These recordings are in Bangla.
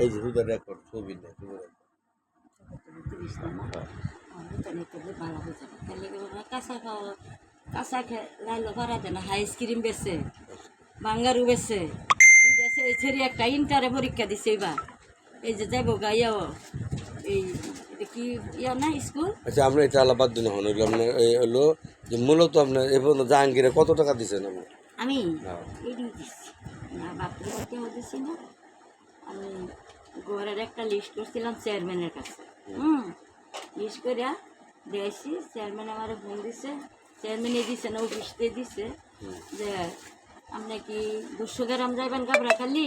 এই হুদার রেকর্ড ছবি না তুমি record। তিরিশ না ভুটানি তো ভালো বুঝে খালি কাঁচা খাওয়া কাঁচা খেয়ে লাইলো করা দেয় না হাই স্ক্রিম বেছে বাঙ্গারু বেছে ছেড়ে একটা ইন্টারে পরীক্ষা দিছে এবার এই যে যাব গাইয়াও এই কি ইয়া না স্কুল আচ্ছা আমরা এটা আলাপাত দিন হন হইল আপনার এই হলো যে মূলত আপনার এ পর্যন্ত জাহাঙ্গীরে কত টাকা আপনি আমি হ্যাঁ। এডি দিচ্ছি না বাপরে বাপকে না আমি ঘরের একটা লিস্ট করছিলাম চেয়ারম্যানের কাছে। হুম লিস্ট করিয়া দিয়েছি চেয়ারম্যান আমার ফোন দিছে চেয়ারম্যানে দিছে না অফিসতে দিছে যে আপনি কি দুশো গ্রাম যাইবেন গাবরাখালি?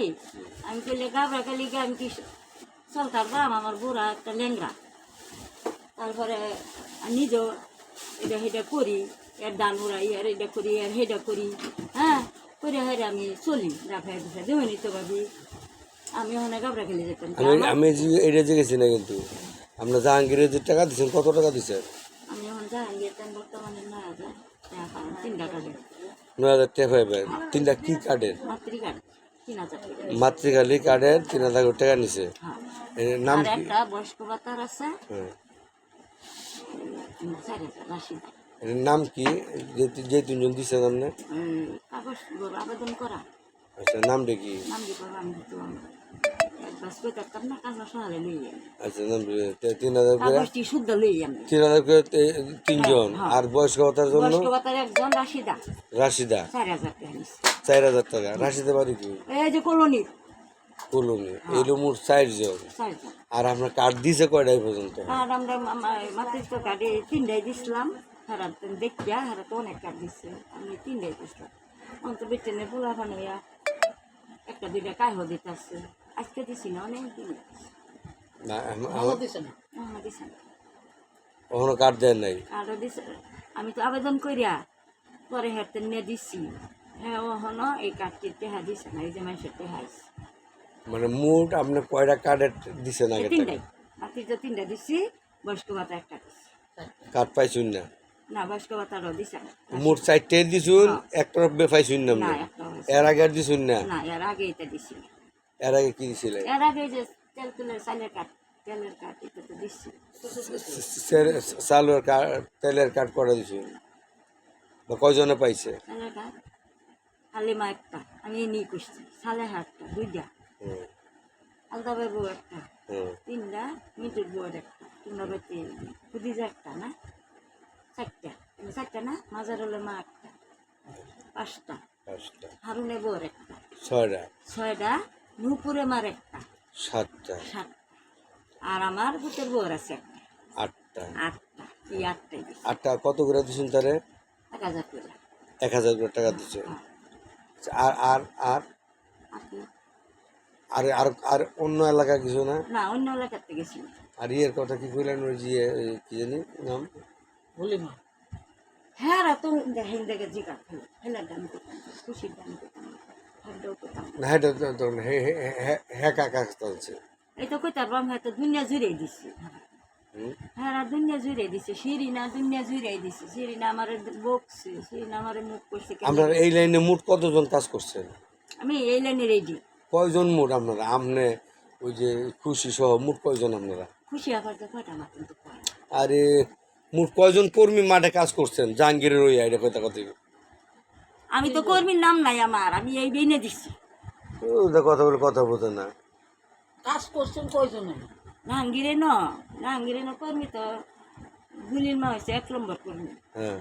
আমি কইলে গাবরাখালি গিয়ে আমি কি চলতার বাম আমার বুড়া একটা ল্যাংরা তারপরে নিজেও এটা সেটা করি এর দান উড়াই আর এটা করি আর সেটা করি হ্যাঁ? করে হারে আমি চলি রাখায় দুসা দেবেনি তো ভাবি। আমি ওখানে গাবরা খেলে যেতাম। আমি আমি এটা যে গেছি না কিন্তু আপনার জাহাঙ্গীরে যে টাকা দিচ্ছেন কত টাকা দিচ্ছেন আমি এখন যেতাম বর্তমানে নয় হাজার টাকা পাই, তিন টাকা দেয় নয় হাজার টাকা তিনটা কি কার্ডের মাতৃকার তিন মাতৃকালী কার্ডের তিন হাজার টাকা নিছে। হ্যাঁ। নাম কি? একটা বয়স্ক ভাতার আছে। হ্যাঁ। নাম কি? যে যে তিনজন দিচ্ছেন আপনি আবেদন করা। আচ্ছা নাম দিতে আচ্ছা নাম তিন হাজার করে তিন হাজার করে তিনজন। আর বয়স্ক ভাতার জন্য রাশিদা চার হাজার টাকা রাশিদা বাড়ি কি কলোনির কলমি এইলো মোট চারজন আর আপনার কার্ড দিছে কয়টা এই পর্যন্ত আর আমরা মাতৃত্ব কার্ডে তিনটাই দিছিলাম হারা দেখিয়া হারা তো অনেক কার্ড দিচ্ছে আমি তিনটাই দিছিলাম অন্ত বেটেনে পোলা বানাইয়া একটা দুইটা কাহ দিতে আসছে আজকে দিছি না অনেক দিন না আমার দিছে না? দিছে না। কখনো কার্ড দেন নাই? আরও দিছে আমি তো আবেদন করিয়া পরে হেঁটে নিয়ে দিছি। হ্যাঁ ও এই কার্ডটি টেহা দিছে না এই যে মানুষের টেহা। মানে মোট আপনি কয়টা কার্ডের দিছেন এই আগে তিনটাই। মাতৃত্ব তিনটা দিছি বয়স্ক ভাতা একটা দিছি। কার্ড পাইছুন না? না বয়স্ক ভাতারও দিছে না। মোট চারটে দিছুন একটা পাইছুন না না একটা। এর আগে আর দিছুন না? না এর আগে এটা দিছি। এর আগে কি দিছিলেন এর আগে যে তেল তুলের চালের কাঠ তেলের কাঠ এটা তো দিছি। চালুর কার্ড তেলের কার্ড করা দিছুন বা কয়জনে পাইছে? চালের কাঠ হালিমা একটা আমি নিয়ে করছি সালে হাটটা দুইটা। আলদা বাবু একটা। তিনটা মিটুর বউয়ের একটা তোমরা বাড়িতে খুদিজা একটা না? চারটা। চারটা না? মাজার হলে মা একটা পাঁচটা। পাঁচটা। হারুনে বউর একটা। ছয়টা। ছয়টা নুপুরে মার একটা। সাতটা। সাত। আর আমার বউর আছে একটা। আটটা। আটটা। এই আটটাই দিছি। আটটা কত করে দিছুন তারে এক হাজার করে। এক হাজার করে টাকা দিছে। হ্যাঁ। আর আর আর? আর আর আর অন্য এলাকা কিছু না? না অন্য এলাকাতে গেছি। আর ইয়ের কথা কি কইলেন ওই যে কি জানি নাম? হ্যাঁ রা জিগা দাম খুশির দাম এই তো কইতার বাম দুনিয়া জুড়ে দিছি হ্যাঁ দুনিয়া জুড়ে দিছে শিরিনা দুনিয়া জুড়ে দিছে শিরিনা আমার বকছে শিরিনা আমার মুখ করছে কেন? আপনার এই লাইনে মোট কতজন কাজ করছেন আমি এই লাইনে রেডি কয়জন মোট আপনারা আপনি ওই যে খুশি সহ মোট কয়জন আপনারা খুশি আবার তো কয়টা মা কিন্তু আরে মোট কয়জন কর্মী মাঠে কাজ করছেন জাহাঙ্গীরের ওই আইডিয়া কথা কথা আমি তো কর্মীর নাম নাই আমার আমি এই বেনে দিছি কথা বলে কথা বোঝে না কাজ করছেন কয়জন নাঙ্গিরে ন নাঙ্গিরে ন কর্মী তো গুলির মা হয়েছে এক নম্বর কর্মী হ্যাঁ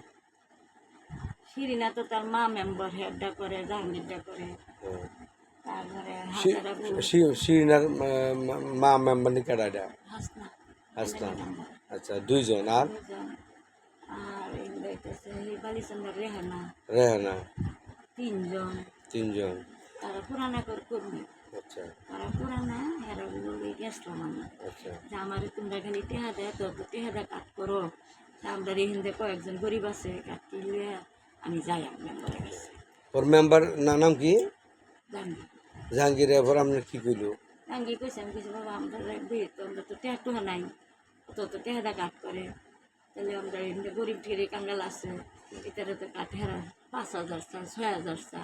শিরিনা তো তার মা মেম্বার হেডটা করে জাহাঙ্গীরটা করে হ্যাঁ তারপরে মা মেম্বার নিকাটা এটা হাসনা আসলাম আচ্ছা দুইজন আর দুজন। আর এগুলো হইতেছে এই বালিচন্দ্র রেহানা রেহানা তিনজন তিনজন তারা পুরানা কর কর্মী আচ্ছা তারা পুরানা হেরা বলে গেছিলাম আমি আচ্ছা যে আমার তোমরা খালি টেহা দেয় তো তো টেহা দেয় কাট করো তা আমরা রেহিন্দে কয়েকজন গরিব আছে কাট কিনলে আমি যাই আমি মেম্বারের কাছে ওর মেম্বার নাম কি জানি জাহাঙ্গীর এবার আপনার কি কইল আঙ্গি কইছে আমি কইছি বাবা আমরা বিয়ে তো আমরা তো টেহা টুহা নাই তো তো টেহা দেয় কাট করে। তাহলে আমরা এমনি গরিব ঠেরে কাঙ্গাল আছে এটারে তো কাঠ হেরা পাঁচ হাজার চা ছয় হাজার চা